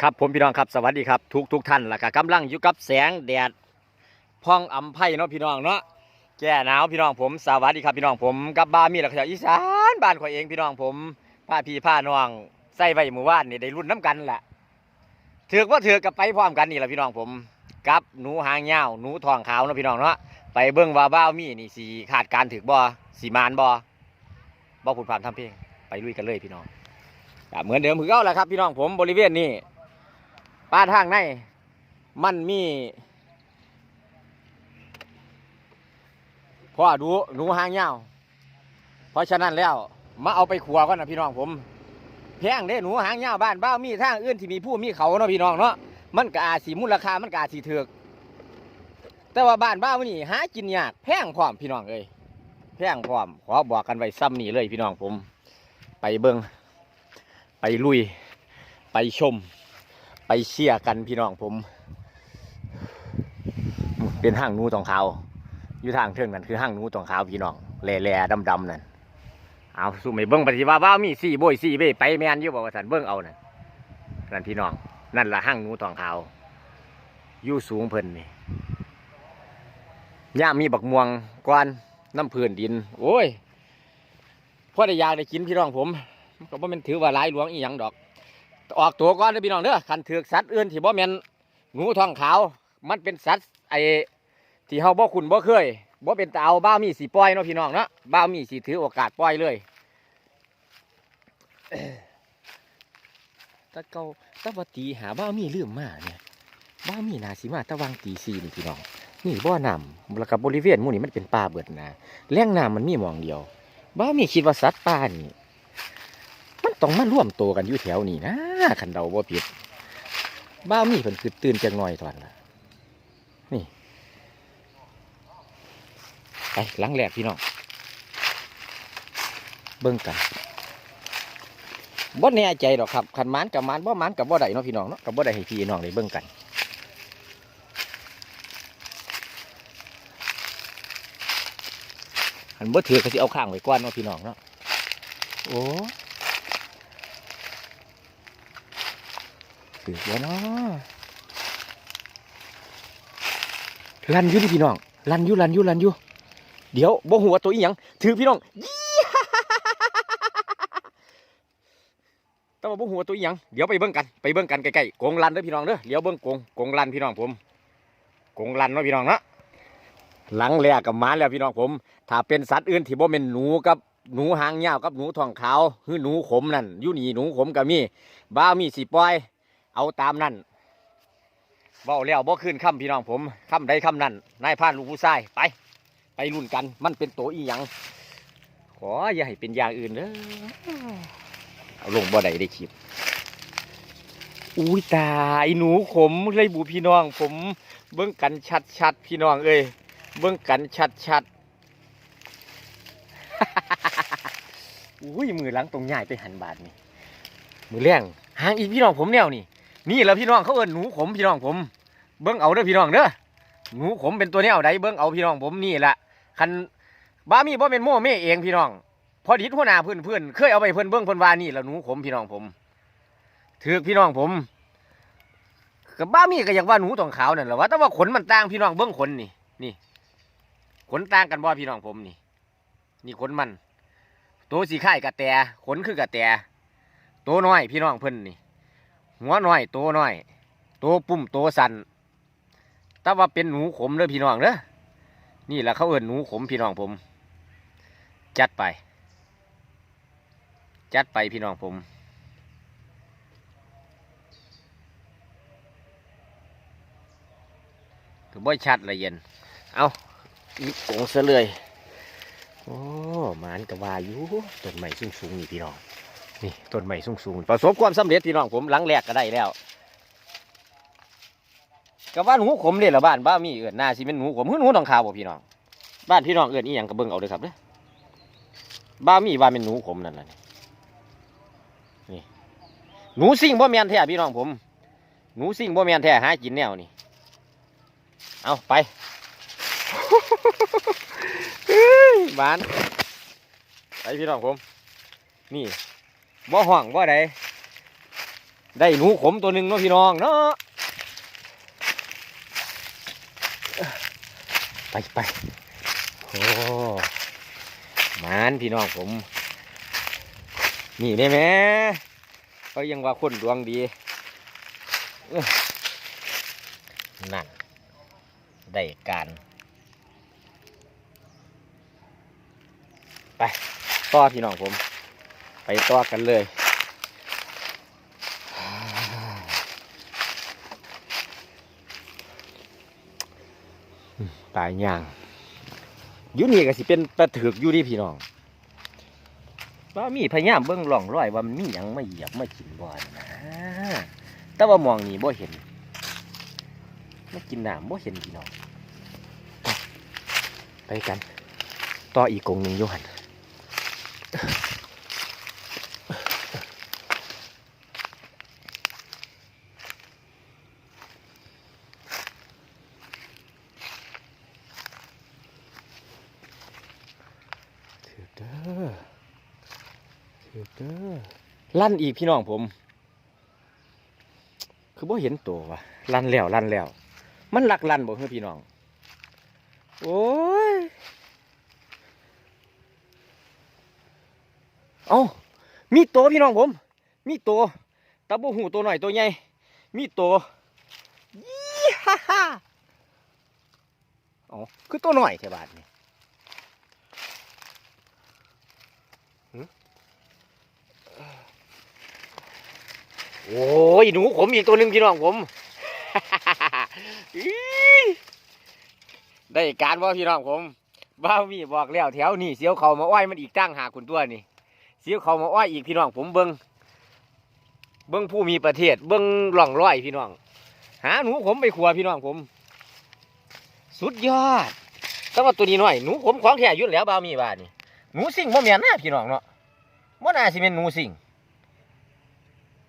ครับผมพี่น้องครับสวัสดีครับทุกทุกท่านล้วก็กำลังอยู่กับแสงแดดพองอำไพเนาะพี่น้องเนาะแก่หนาวพี่น้องผมสวัสดีครับพี่น้องผมกับบ้ามีหลักฐานอีสานบ้านข่อยเองพี่น้องผมผ้าพี่ผ้าน้องใส่ไว้หมู่บ้านนี่ได้รุ่นน้ำกันแหละเถือกว่าเถือกกับไปพร้อมกันนี่แหละพี่น้องผมกับหนูหางยาวหนูทองขาวเนาะพี่น้องเนาะไปเบิ่งว่าบ้ามีนี่สีขาดการถือบ่สีมานบ่บ่ผุดผ่านทำเพลงไปลุยกันเลยพี่น้องเหมือนเดิมคือเก่าแหละครับพี่น้องผมบริเวณนี้ ป้าทางในมันมีพ่อดูหนูหางยาวเพราะฉะนั้นแล้ว มาเอาไปขัวก่อนนะพี่น้องผมแพงเด้หนูหางยาวบ้านบ้ามีทางอื่นที่มีผู้มีเขาเนาะพี่น้องเนาะมันกอาสีมูลค่ามันกอาสีเถือกแต่ว่าบ้านบ้านี่หากินยากแพงพร้อมพี่น้องเอ้ยแพงพร้อมขอบอกกันไว้ซ้ำนี่เลยพี่น้องผม ไปเบิงไปลุย ไปชม เชียร์กันพี่น้องผม เป็นห้างนูตองขาวอยู่ทางเทิงนั่นคือห้างนูตองขาวพี่น้องแหล่ๆดำๆนั่นเอาสู้ไม่เบิ้งปฏิว่าว่ามีสี่โบยสี่เบ้ไปแมนอยู่บอกว่าสันเบิ้งเอานั่นนั่นพี่น้อง นั่นละห้างนูตองขาวอยู่สูงเพิ่นนี่ย่ามีบักม่วงกวนน้ำพื้นดิน โอ้ยพ่อได้ยากได้กินพี่น้องผม ก็บ่แม่นถือว่าหลายหลวงอีหยังดอก ออกตัวก่อนเด้พี่น้องเด้อคันถือกสัตว์อื่นที่บ่แมนหนูทองขาว มันเป็นสัตว์ไอ้ที่เฮาบ่คุ้นบ่เคยบ่เป็นตาเอาบ้ามีสิปล่อยเนาะพี่น้องเนาะบ้ามีสิถือโอกาสปล่อยเลยตะเกาตะวาตีหาบ้ามีลืมมาเนี่ยบ้ามีนาสิมาตะวังตีซีนี่พี่น้องนี่บ่อน้ำแล้วกับบริเวณมู่นี่มันเป็นป่าเบิดนะแหล่งน้ำมันมีหมองเดียว บ้ามีคิดว่าสัตว์ป่านี่ ต้องมาร่วมตัวกันอยู่แถวนี้นะคันเดาว่าผิดบ้ามีเพิ่นคือตื่นจังหน่อยตอนละนี่ไปหลังแรกพี่น้องเบิ่งกันบ่แน่ใจดอกครับคันมานกับมานบ่มานกับบ่ได้เนาะพี่น้องเนาะกับบ่ได้ให้พี่น้องได้เบิ่งกันคันบ่ถือก็สิเอาข้างไว้ก่อนเนาะพี่น้องเนาะโอ้ ถือว่าเนาะลันอยู่ดิพี่น้องลันอยู่ลันอยู่ลันอยู่เดี๋ยวบ่หัวตัวอีหยังถือพี่น้องแต่ว่าบ่หัวตัวอีหยังเดี๋ยวไปเบิ่งกันไปเบิ่งกันใกล้ๆกงลันเด้อพี่น้องเด้อเดี๋ยวเบิ่งกงกงลันพี่น้องผมกงลันเนาะพี่น้องเนาะหลังแรกกับหมาแล้วพี่น้องผม ถ้าเป็นสัตว์อื่นที่บ่เป็นหนูกับหนูหางยาวกับหนูทองขาวหรือหนูขมนั่นอยู่นี่หนูขมก็มีบ้ามีสิปล่อย เอาตามนั่นเว้าแล้วบ่ขึ้นคำพี่น้องผมคำใดคำนั้นนายพานลูกผู้ชายไป ไปรุ่นกันมันเป็นตัวอีหยังขออย่าให้เป็นอย่างอื่นเด้อเอาลงบ่ได้ได้คลิปอุ้ยตายหนูขมเลยบูพี่น้อง ผมเบิ่งกันชัดๆพี่น้องเอ้ยเบิ่งกันชัดๆอุ้ยมือหลังตรงใหญ่ไปหันบาทนี่มือแรงหางอีพี่น้องผมแนวนี่ นี่แหล้วพี่น้องเขาเอิ้นหนูขมพี่น้องผม เบิ้งเอาเด้อพี่น้องเด้อหนูขมเป็นตัวแนวใดเบิ้งเอาพี่น้องผมนี่แหละคันบ้ามีบ่เป็นโม่เม่เองพี่น้อง พอดีหัวหน้าเพื่อนเพื่อนเคยเอาไปเพื่อนเบิ้งเพื่อนว่านี่แหละหนูขมพี่น้องผมถือพี่น้องผมกับบ้ามีก็อยากว่าหนูตองขาวนั่นแหละว่าแต่ว่าขนมันต่างพี่น้องเบิ้งขนนี่นี่ขนต่างกันบ่พี่น้องผมนี่ นี่ขนมัน ตัวสีข่ายกระแตขนคือกระแตตัวน้อยพี่น้องเพิ่อนนี่ หัวน้อยโตน้อยโตปุ่มโตสันแต่ว่าเป็นหนูขมเด้อพี่น้องเด้อนี่แหละเขาเอิ้นหนูขมพี่น้องผม จัดไป จัดไปพี่น้องผมถือบ่ชัดละเย็น เอาอีกงซะเลย โอ้หมานกะวาอยู่ต้นไม้สูงๆนี่พี่น้อง นี่ต้นไม้สูงๆประสบความสำเร็จพี่น้องผมหลังแรกก็ได้แล้วกับว่าหนูขมเลยละบ้านบ้ามีเอื่นหน้าสิเป็นหนูขมคือหนูทองขาวบ่พี่น้องบ้านพี่น้องเอื่นอีหยังกระเบิ่งเอาเด้อครับเด้อบ้ามีว่าเป็นหนูขมนั่นแหละนี่นี่หนูซิ่งบ่แมนแท้พี่น้องผมหนูซิ่งบ่แมนแท้หากินแนวนี่เอาไปบ้านไปพี่น้องผมนี่ บ่ห่วงบ่ใดได้หนูขมตัวหนึ่งเนาะพี่น้องเนาะไปไปโอ้หมานพี่น้องผม นี่ได้ไหมเขายังว่าคนดวงดีนั่นได้การไปต่อพี่น้องผม ไปต่อกันเลย ตายย่างอยู่นี่ก็สิเป็นตะถึกอยู่ที่พี่น้องว่ามีพยายามเบิ่งร่องรอยว่ามันมีหยังมาเหยียบมากินบ่อนนะแต่ว่ามองนี่บ่เห็นมากินน้ำบ่เห็นพี่น้องไปกัน ต่ออีกกงหนึ่งยูหันถือเด้อถือเด้อ ลั่นอีกพี่น้องผม คือบ่เห็นตัววะลั่นแล้วลั่นแล้ว มันหลักลั่นบ่เพื่อพี่น้อง โอ้ย เอามีตัวพี่น้องผม มีตัวตะบูหูตัวหน่อยตัวใหญ่ มีตัวยี่ฮ่าฮ่าเอคือตัวหน่อยแค่บาทนี่ โอ้ยหนูผมอีกตัวหนึ่งพี่น้องผม ได้การว่าพี่น้องผมบ้ามีบอกแล้วแถวนี่เสียวเขามาอ้อยมันอีกตั้งหาคุณตัวนี่เสียวเขามาอ้อยอีกพี่น้องผมเบิงเบิงผู้มีประเทศ เบิงหล่องร้อยพี่น้อง หาหนูผมไปขัวพี่น้องผม สุดยอดแต่ว่าตัวนี้หน้อยหนูผมของแท้อยุ่นแล้วบ้ามีบ้านนี่หนูสิ่งบ่แม่นนะพี่น้องเนาะบ่น่าสิเป็นหนูสิ่ง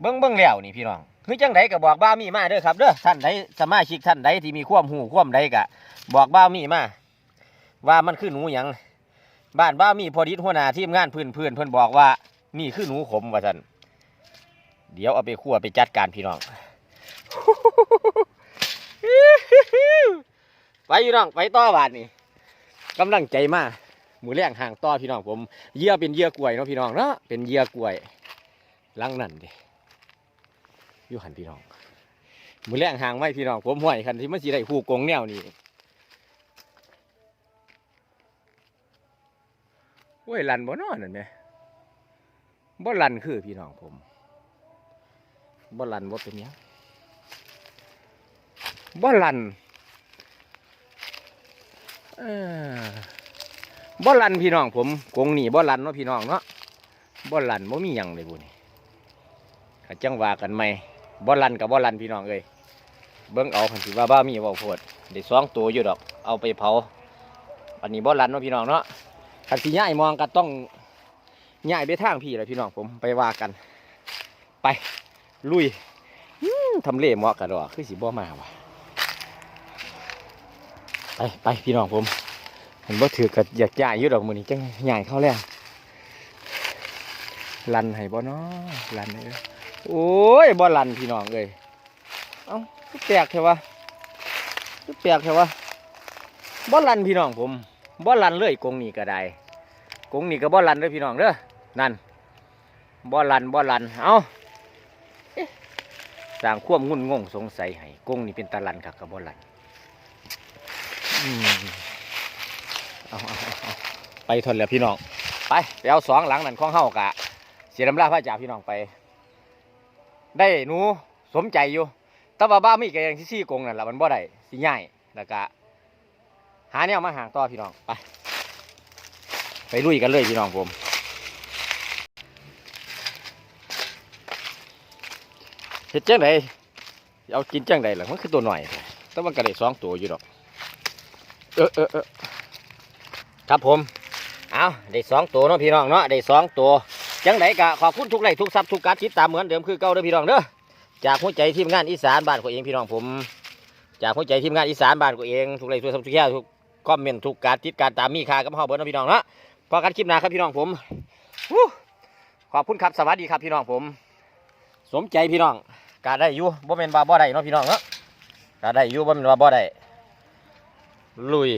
เบิงเบิงแล้วนี่พี่น้องคือจังไดก็บอกบ้ามีมาเด้อครับเด้อท่านใดสมาชิกท่านใดที่มีความหูความใดก็บอกบ้ามีมาว่ามันคือหนูหยังบ้านบ้ามีพอดีหัวหน้าทีมงานเพื่อนเพื่อนเพื่อนบอกว่านี่คือหนูขมว่าท่านเดี๋ยวเอาไปคั่วไปจัดการพี่น้องไปพี่น้องไปต่อบาทนี่กำลังใจมากหมูแรงห่างต่อพี่น้องผมเยื่อเป็นเยื่อกล้วยเนาะพี่น้องเนาะเป็นเยื่อกล้วยลังนั่นดิ อยู่หันพี่น้องหมูแรงห่างไว้พี่น้องผมห่วยคันที่มันสีได้หูกงแนวนี่โอ้ยลันบ่นอนนั่นไหมบ่ลันคือพี่น้องผมบ่ลันบ่เป็นยังบ่ลันอ่อบ่ลันพี่น้องผมกงหนีบ่ลันเนาะพี่น้องเนาะบ่ลันบ่มียังเลยบุนี่ข้าจังว่ากันไหม บ่ลันกับบ่ลันพี่น้องเอ้ยเบิ่งเอาคันสิว่าบ้ามีเว้าโพดได้สองตัวอยู่ดอก เอาไปเผา อันนี้บ่ลันเนาะพี่น้องเนาะคันที่ย่ายมองก็ต้องย่ายไปทางพี่แหละพี่น้องผมไปว่ากัน ไปลุยทำเล่เหมาะกันดอกคือสิบ่มาวะไปไปพี่น้องผมเห็นบ่ถือกับอยากย่ายอยู่ดอกมือนี้จังย่ายเข้าแล้วลันให้บ่เนาะลันเด้อ โอ้ยบ่ลันพี่น้องเอ้ยเอ้าแปลกแท้วะแปลกแท้วะบ่ลันพี่น้องผมบ่ลันเลยกงนี่ก็ได้กงนี่ก็บ่ลันเลยพี่น้องเด้อนั่นบ่ลันบ่ลันเอาสร้างควมงุ่นงงสงสัยให้กงนี่เป็นตาลันครับกับบ่ลันเอาเอาเอาไปทนแล้วพี่น้อง ไปไปเอาสองหลังนั่นของเฮากะ เสียน้ำลาพระจ่าพี่น้องไป ได้หนูสมใจอยู่แต่ว่าบ้ามีแกยังซี่กงนั่นแหละมันบ่ได้สิง่ายแล้วก็หาแนวมาห่างต่อพี่น้องไปไปลุยกันเลยพี่น้องผมเฮ็ดจังไดเอากินจังไดล่ะมันคือตัวหน่อยแท้แต่มันก็ได้สองตัวอยู่ดอกเออเออเออครับผมเอาได้สองตัวเนาะพี่น้องเนาะได้สองตัว จังไดกะขอบคุณทุกไลค์ทุกซับทุกการติดตามเหมือนเดิมคือเก่าเด้อพี่น้องเด้อจากหัวใจทีมงานอีสานบ้านของเองพี่น้องผม จากหัวใจทีมงานอีสานบ้านของเองทุกไลค์ทุกซับทุกแค่ทุกคอมเมนต์ทุกการติดการตามมีค่ากับเฮาเบิร์ดเนาะพี่น้องเนาะพอกันคลิปหน้าครับพี่น้องผมขอบคุณครับสวัสดีครับพี่น้องผม สมใจพี่น้องกาได้อยู่บ่แม่นว่าบ่ได้เนาะพี่น้องเนาะกาได้อยู่บ่แม่นว่าบ่ได้ลุย